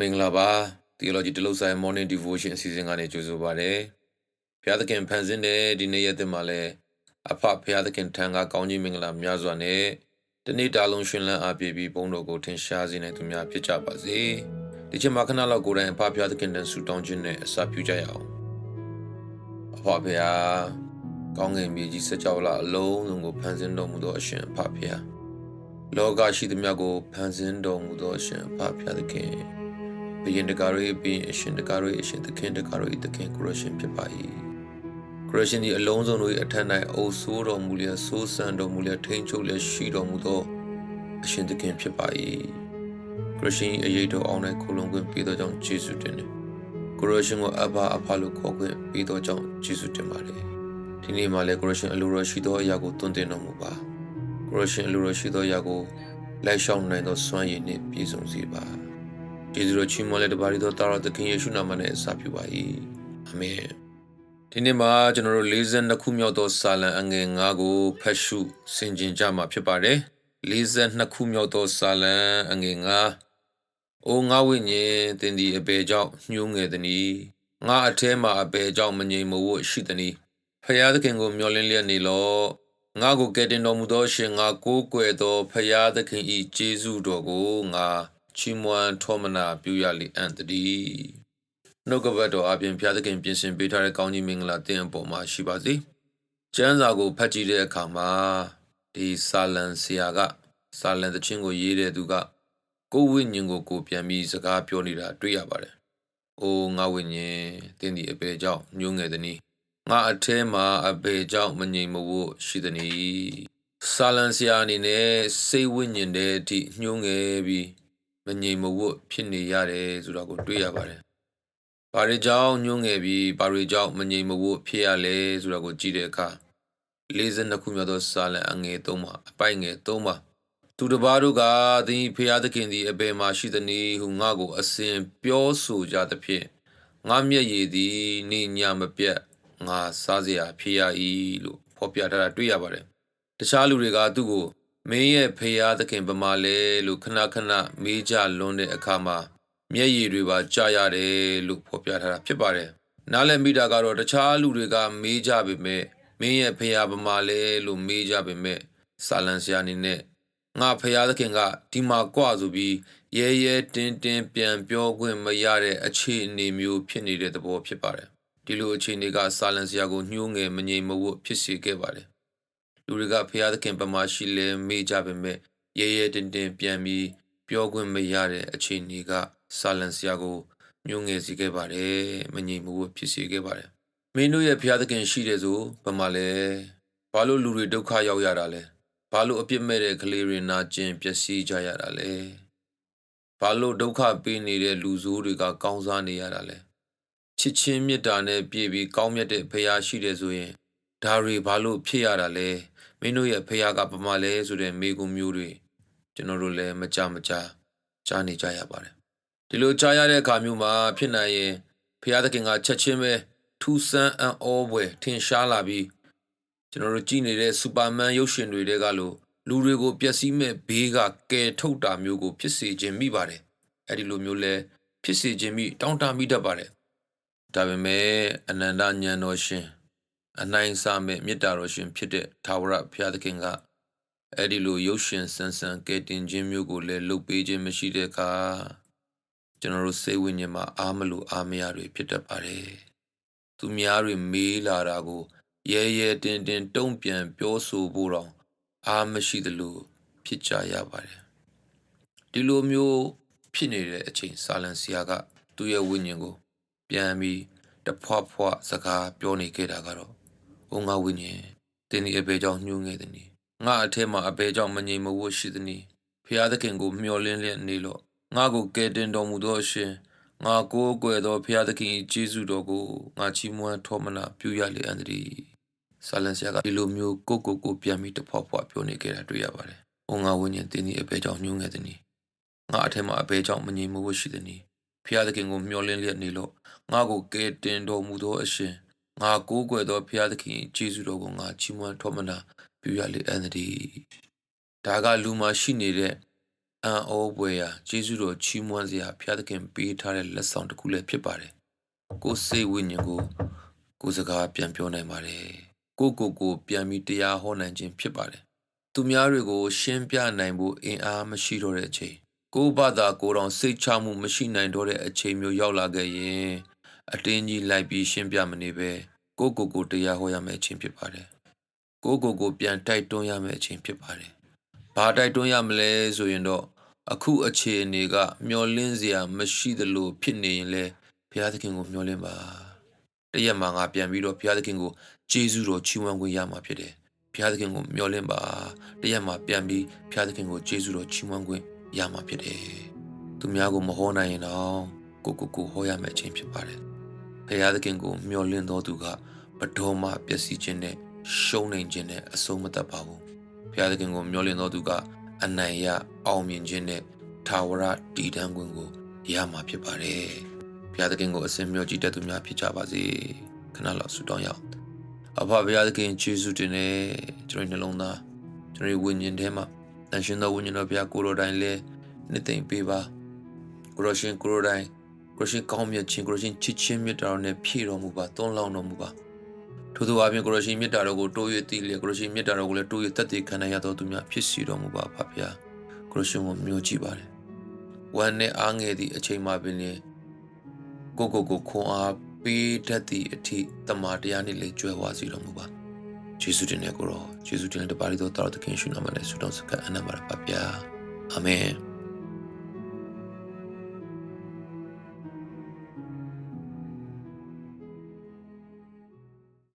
မင်္ဂလာပါ Theology တလုတ်ဆိုင် Morning Devotion အစီအစဉ်ကနေကြိုဆိုပါရစေ။ဘုရားသခင်ဖန်ဆင်းတဲ့ဒီနေ့ရက်သစ်မှာလည်းအဖဘုရားသခင်ထံကကောင်းကြီးမင်္ဂလာများစွာနဲ့တနေ့တာလုံးရှင်လန်းအားပြည့်ပြီးဘုန်းတော်ကိုထင်ရှားစေနိုင်သူများဖြစ်ကြပါစေ။ဒီချိန်မှာခဏလောက်ကိုယ်တိုင်အဖဘုရားသခင်တန်ဆူတောင်းခြင်းနဲ့အစာပြုကြရအောင်။အဖဘုရားကောင်းငင်မြေကြီးစကြောလာအလုံးစုံကိုဖန်ဆင်းတော်မူသောအရှင်အဖဘုရားလောကရှိသမျှကိုဖန်ဆင်းတော်မူသောအရှင်အဖဘုရားသခင် ဘယင်တကားရဲ့ဘယင်အရှင်တကားရဲ့အရှင်သခင်တကားရဲ့သခင်ကိုရရှင်ဖြစ်ပါ၏ကိုရရှင်ဒီအလုံးစုံတို့၏အထက်၌အုပ်ဆိုးတော်မူလျက်ဆိုးဆန်တော်မူလျက်ထိန်ချုပ်လျက်ရှိတော်မူသောအရှင်သခင်ဖြစ်ပါ၏ကိုရရှင်၏အရေးတော်အောင်၌ခုလုံခွင့်ပေးသောကြောင့်ယေရှုတင်တယ်ကိုရရှင်ကိုအဘအဖလို့ခေါ်ခွင့်ပေးသောကြောင့်ယေရှုတင်ပါတယ်ဒီနေ့မှာလည်းကိုရရှင်အလိုတော်ရှိသောအရာကိုတွင်တင်တော်မူပါကိုရရှင်အလိုတော်ရှိသောအရာကိုလိုက်ရှောင်နိုင်သောစွမ်းရည်နှင့်ပြည့်စုံစေပါ ကျေးဇူးတော်ချီးမွမ်းလက်တပါးရီသောတာရသခင်ယေရှုနာမနဲ့အစပြုပါ၏အာမင်ဒီနေ့မှာကျွန်တော်တို့42ခုမြောက်သောစာလံအငယ်9ကိုဖတ်ရှုဆင်ခြင်ကြမှာဖြစ်ပါတယ်42ခုမြောက်သောစာလံအငယ်9အိုငါဝိညာဉ်တင်ဒီအပေကြောင့်ညှိုးငယ်သည်။ငါအထဲမှာအပေကြောင့်မငြိမ်မဝတ်ရှိသည်။ဖယားသခင်ကိုမျှော်လင့်လျက်နေလော့။ငါကိုကယ်တင်တော်မူသောရှင်ငါကိုးကွယ်သောဖယားသခင်၏ကျေးဇူးတော်ကိုငါ ချီးမွမ်းထောမနာပြုရလိအံ့တည်းနှုတ်ကပတ်တော်အပြင်ဘုရားသခင်ပြင်ဆင်ပေးထားတဲ့ကောင်းကြီးမင်္ဂလာတင်အပေါ်မှာရှိပါစေကျမ်းစာကိုဖတ်ကြည့်တဲ့အခါမှာဒီစာလံဆရာကစာလံသချင်းကိုရေးတဲ့သူကကိုယ်ဝိညာဉ်ကိုကိုပြန်ပြီးစကားပြောနေတာတွေ့ရပါတယ်။အိုငါဝိညာဉ်တင်းဒီအပေကြောင့်ညှိုးငယ်သည်။ငါအထဲမှာအပေကြောင့်မငြိမ်မဝတ်ရှိသည်။စာလံဆရာအနေနဲ့စိတ်ဝိညာဉ်တဲ့အထိညှိုးငယ်ပြီး မငြိမ်မဝတ်ဖြစ်နေရတယ်ဆိုတာကိုတွေ့ရပါတယ်။ဘာတွေကြောင့်ညှိုးငယ်ပြီးဘာတွေကြောင့်မငြိမ်မဝတ်ဖြစ်ရလဲဆိုတာကိုကြည့်တဲ့အခါ52ခုမြောက်သောစာလံအငယ်3မှာအပိုင်ငယ်3မှာသူတပါးတို့ကသင်ဖျားသခင်သည်အဘယ်မှာရှိသနည်းဟုငါ့ကိုအစဉ်ပြောဆိုကြသဖြင့်ငါမျက်ရည်သည်နေညာမပြတ်ငါစားစရာဖြစ်ရ၏လို့ဖော်ပြထားတာတွေ့ရပါတယ်။တခြားလူတွေကသူ့ကို မင်းရဲ့ဖေယားသခင်ဗမာလဲလို့ခဏခဏမေးကြလွန်းတဲ့အခါမှာမျက်ရည်တွေပါကြာရတယ်လို့ဖော်ပြထားတာဖြစ်ပါတယ်။နားလည်မိတာကတော့တခြားလူတွေကမေးကြပေမဲ့မင်းရဲ့ဖေယားဗမာလဲလို့မေးကြပေမဲ့ဆာလန်ဆရာအနေနဲ့ငါဖေယားသခင်ကဒီမှာကြွဆိုပြီးရဲရဲတင်းတင်းပြန်ပြောခွင့်မရတဲ့အခြေအနေမျိုးဖြစ်နေတဲ့သဘောဖြစ်ပါတယ်။ဒီလိုအခြေအနေကဆာလန်ဆရာကိုညှိုးငယ်မငြိမ်မဝတ်ဖြစ်စေခဲ့ပါတယ် လူတွေကဖျားသခင်ပမာရှိလဲမေ့ကြပေမဲ့ရဲရဲတင်းတင်းပြန်ပြီးပြောခွင့်မရတဲ့အခြေအနေကဆာလန်ဆရာကိုညှိုးငယ်စေခဲ့ပါတယ်မငြိမ်မှုဖြစ်စေခဲ့ပါတယ်မင်းတို့ရဲ့ဖျားသခင်ရှိတယ်ဆိုပမာလဲဘာလို့လူတွေဒုက္ခရောက်ရတာလဲဘာလို့အပြစ်မဲ့တဲ့ကလေးတွေနာကျင်ပျက်စီးကြရတာလဲဘာလို့ဒုက္ခပေးနေတဲ့လူဆိုးတွေကကောင်းစားနေရတာလဲချစ်ချင်းမေတ္တာနဲ့ပြည့်ပြီးကောင်းမြတ်တဲ့ဖခင်ရှိတယ်ဆိုရင်ဒါတွေဘာလို့ဖြစ်ရတာလဲ မင်းတို့ရဲ့ဖခင်ကပမာလဲဆိုတဲ့မိကုံမျိုးတွေကျွန်တော်တို့လည်းမကြမကြကြားနေကြရပါတယ်ဒီလိုကြားရတဲ့အခါမျိုးမှာဖြစ်နိုင်ရင်ဖခင်သခင်ကချက်ချင်းပဲထူဆန်းအံ့ဩဖွယ်ထင်ရှားလာပြီးကျွန်တော်တို့ကြည့်နေတဲ့စူပါမန်ရုပ်ရှင်တွေတဲကလို့လူတွေကိုပျက်စီးမဲ့ဘေးကကယ်ထုတ်တာမျိုးကို ဖြစ်စေခြင်းမိပါတယ်အဲ့ဒီလိုမျိုးလဲဖြစ်စေခြင်းမိတောင်းတမိတတ်ပါတယ်ဒါပေမဲ့အနန္တဉာဏ်တော်ရှင် အနိုင်စားမဲ့မေတ္တာတော်ရှင်ဖြစ်တဲ့သာဝရဘုရားသခင်ကအဲ့ဒီလိုရုပ်ရှင်ဆန်းဆန်းကဲတင်ခြင်းမျိုးကိုလည်းလုပ်ပေးခြင်းမရှိတဲ့အခါကျွန်တော်တို့စိတ်ဝိညာဉ်မှာအားမလို့အားမရတွေဖြစ်တတ်ပါတယ်။သူများတွေမေးလာတာကိုရဲရဲတင်းတင်းတုံ့ပြန်ပြောဆိုဖို့တော့အားမရှိသလိုဖြစ်ကြရပါတယ်။ဒီလိုမျိုးဖြစ်နေတဲ့အချိန်ဆာလန်ဆီယာကသူ့ရဲ့ဝိညာဉ်ကို ပြန်ပြီးတဖွားဖွားစကားပြောနေခဲ့တာကတော့ အိုငါဝိညာဉ်တင်းဒီအပေကြောင့်ညှိုးငယ်သည်။ငါအထက်မှာအပေကြောင့်မငြိမ်မဝတ်ရှိသည်။ဖျားသခင်ကိုမျှော်လင့်လျက်နေလို့ငါကိုကယ်တင်တော်မူသောအရှင်ငါကိုးကွယ်သောဖျားသခင်၏ကျေးဇူးတော်ကိုငါချီးမွမ်းထောမနာပြုရလေအံ့တည်းဆာလန်ဆရာကဒီလိုမျိုးကိုကိုကိုပြန်ပြီးတဖွာဖွာပြောနေခဲ့တာတွေ့ရပါတယ်။အိုငါဝိညာဉ်တင်းဒီအပေကြောင့်ညှိုးငယ်သည်။ငါအထက်မှာအပေကြောင့်မငြိမ်မဝတ်ရှိသည်။ဖျားသခင်ကိုမျှော်လင့်လျက်နေလို့ငါကိုကယ်တင်တော်မူသောအရှင် ငါကိုးကွယ်သောဘုရားသခင်ကျေးဇူးတော်ကိုငါချီးမွမ်းထောမနာပြုရလေအံ့တည်းဒါကလူမှာရှိနေတဲ့အံ့ဩပွေရာကျေးဇူးတော်ချီးမွမ်းစရာဘုရားသခင်ပေးထားတဲ့လက်ဆောင်တစ်ခုလည်းဖြစ်ပါတယ်ကိုယ်စိတ်ဝိညာဉ်ကိုကိုယ်စကားပြန်ပြောနိုင်ပါတယ်ကိုယ့်ကိုယ်ကိုပြန်ပြီးတရားဟောနိုင်ခြင်းဖြစ်ပါတယ်သူများတွေကို ရှင်းပြနိုင်ဖို့အင်အားမရှိတော့တဲ့အချိန်ကိုယ့်ဘာသာကိုယ်တော်စိတ်ချမှုမရှိနိုင်တော့တဲ့အချိန်မျိုးရောက်လာခဲ့ရင် အတင်းကြီးလိုက်ပြီးရှင်းပြမနေပဲကိုယ့်ကိုယ်ကိုတရားဟောရမယ့်အချိန်ဖြစ်ပါတယ်ကိုယ့်ကိုယ်ကိုပြန်တိုက်တွန်းရမယ့်အချိန်ဖြစ်ပါတယ်ဘာတိုက်တွန်းရမလဲဆိုရင်တော့အခုအခြေအနေက မျောလင်းစရာမရှိသလိုဖြစ်နေရင်လေဘုရားသခင်ကိုမျှော်လင့်ပါတရက်မှာငါပြန်ပြီးတော့ဘုရားသခင်ကိုကျေးဇူးတော်ချီးမွမ်းခွင့်ရမှာဖြစ်တယ်ဘုရားသခင်ကိုမျှော်လင့်ပါတရက်မှာပြန်ပြီးဘုရားသခင်ကိုကျေးဇူးတော်ချီးမွမ်းခွင့်ရမှာဖြစ်တယ်သူများကိုမဟောနိုင်ရင်တော့ကိုကိုကိုဟောရမယ့်အချိန်ဖြစ်ပါတယ် ဘုရားသခင်ကိုမျှော်လင့်တော်သူကဘတော်မှပျက်စီးခြင်းနဲ့ရှုံးနိုင်ခြင်းနဲ့အဆုံးမတတ်ပါဘူးဘုရားသခင်ကိုမျှော်လင့်တော်သူကအနိုင်ရအောင်မြင်ခြင်းနဲ့ထာဝရတည်တံ့ခွင့်ကိုရမှာဖြစ်ပါတယ်ဘုရားသခင်ကိုအစဉ်မျှော်ကြည့်တတ်သူများဖြစ်ကြပါစေခဏလောက်ဆုတောင်းရအောင်အဖဘုရားသခင်ယေရှုတင်နေကျွန်တော်နှလုံးသားကျွန်တော်ဝိညာဉ်ထဲမှာတန်ရှင်သောဝိညာဉ်တော်ဘုရားကိုယ်တော်တိုင်လဲနှစ်သိမ့်ပေးပါကိုရရှင်ကိုယ်တော်တိုင် ကိုရရှင်ကောင်းမြတ်ခြင်းကိုရရှင်ချစ်ချင်းမြတ်တာတော်နဲ့ဖြည့်တော်မူပါတွန်းလောင်းတော်မူပါထို့သောအပြင်ကိုရရှင်မြတ်တာတော်ကိုတိုးရတည်လေကိုရရှင်မြတ်တာတော်ကိုလည်းတိုးရတက်တည်ခံနိုင်ရတော်သူများဖြစ်စီတော်မူပါဖဖျားကိုရရှင်ကိုမျိုးကြည့်ပါတယ်ဝမ်းနဲ့အားငယ်သည့်အချိန်မှပင်လျင်ကိုကိုကိုခွန်အားပေးတတ်သည့်အထိတမန်တရားနှင့်လေကျွဲဝါစီတော်မူပါယေရှုတင်တဲ့ကိုရောယေရှုတင်တဲ့တပါးရီတော်တော်သခင်ရှင်နာမနဲ့ဆုတောင်းစကားအနံပါပါဗျာအာမင်